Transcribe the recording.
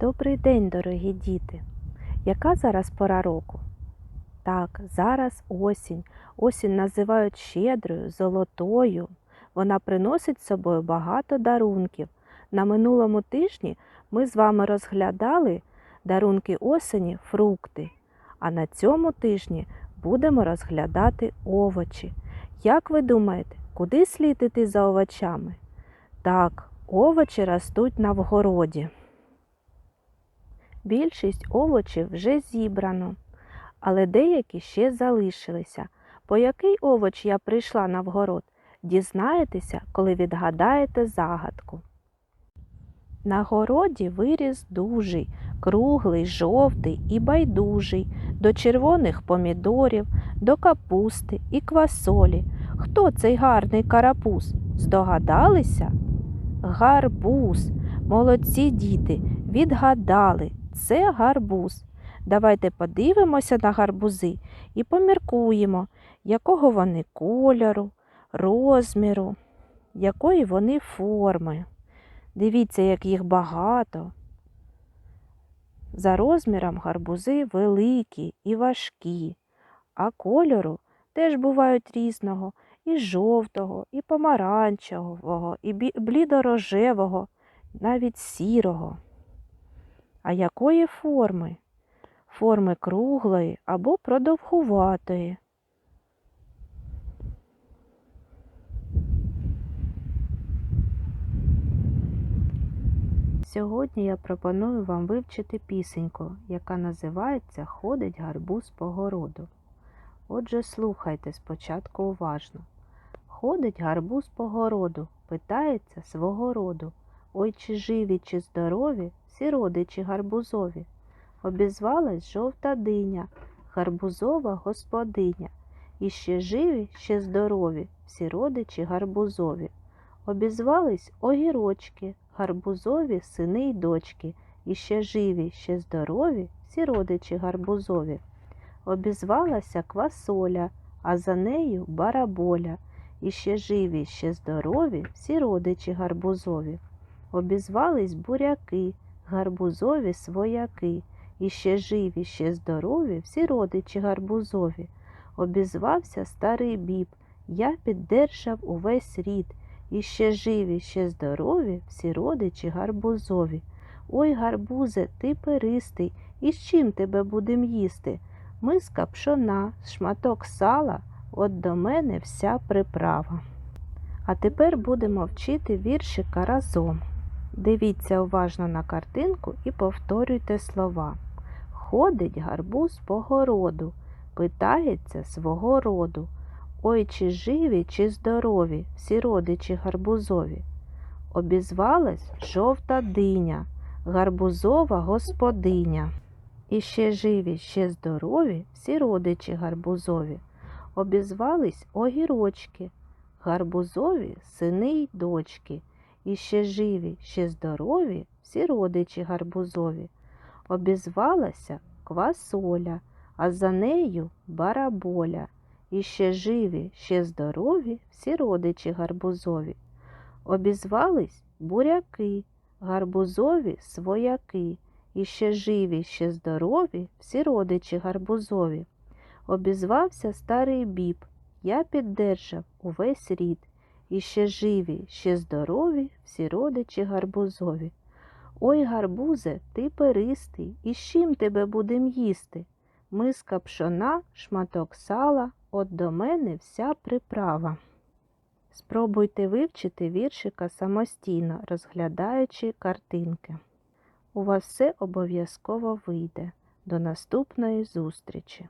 Добрий день, дорогі діти! Яка зараз пора року? Так, зараз осінь. Осінь називають щедрою, золотою. Вона приносить з собою багато дарунків. На минулому тижні ми з вами розглядали дарунки осені фрукти. А на цьому тижні будемо розглядати овочі. Як ви думаєте, куди слід іти за овочами? Так, овочі ростуть на вгороді. Більшість овочів вже зібрано, але деякі ще залишилися. По який овоч я прийшла на вгород, дізнаєтеся, коли відгадаєте загадку. На городі виріс дужий, круглий, жовтий і байдужий, до червоних помідорів, до капусти і квасолі. Хто цей гарний карапуз? Здогадалися? Гарбуз. Молодці діти, відгадали. Це гарбуз. Давайте подивимося на гарбузи і поміркуємо, якого вони кольору, розміру, якої вони форми. Дивіться, як їх багато. За розміром гарбузи великі і важкі, а кольору теж бувають різного і жовтого, і помаранчевого, і блідорожевого, навіть сірого. А якої форми? Форми круглої або продовгуватої. Сьогодні я пропоную вам вивчити пісеньку, яка називається Ходить гарбуз по городу. Отже, слухайте спочатку уважно. Ходить гарбуз по городу, питається свого роду. Ой, чи живі, чи здорові, всі родичі гарбузові. Обізвалась жовта диня, гарбузова господиня. І ще живі, ще здорові, всі родичі гарбузові. Обізвались огірочки, гарбузові сини й дочки. І ще живі, ще здорові, всі родичі гарбузові. Обізвалася квасоля, а за нею бараболя. І ще живі, ще здорові, всі родичі гарбузові. Обізвались буряки, гарбузові свояки. І ще живі, ще здорові, всі родичі гарбузові. Обізвався старий біб, я піддержав увесь рід. І ще живі, ще здорові, всі родичі гарбузові. Ой, гарбузе, ти перистий, і з чим тебе будем їсти? Миска пшона, шматок сала, от до мене вся приправа. А тепер будемо вчити віршика разом. Дивіться уважно на картинку і повторюйте слова. Ходить гарбуз по городу, питається свого роду. Ой, чи живі, чи здорові, всі родичі гарбузові. Обізвалась жовта диня, гарбузова господиня. І ще живі, ще здорові, всі родичі гарбузові. Обізвались огірочки, гарбузові сини й дочки. І ще живі, ще здорові, всі родичі гарбузові. Обізвалася квасоля, а за нею бараболя. І ще живі, ще здорові, всі родичі гарбузові. Обізвались буряки, гарбузові свояки. І ще живі, ще здорові, всі родичі гарбузові. Обізвався старий біб, я піддержав увесь рід. І ще живі, ще здорові, всі родичі гарбузові. Ой, гарбузе, ти перистий, і з чим тебе будем їсти? Миска пшона, шматок сала, от до мене вся приправа. Спробуйте вивчити віршика самостійно, розглядаючи картинки. У вас все обов'язково вийде. До наступної зустрічі!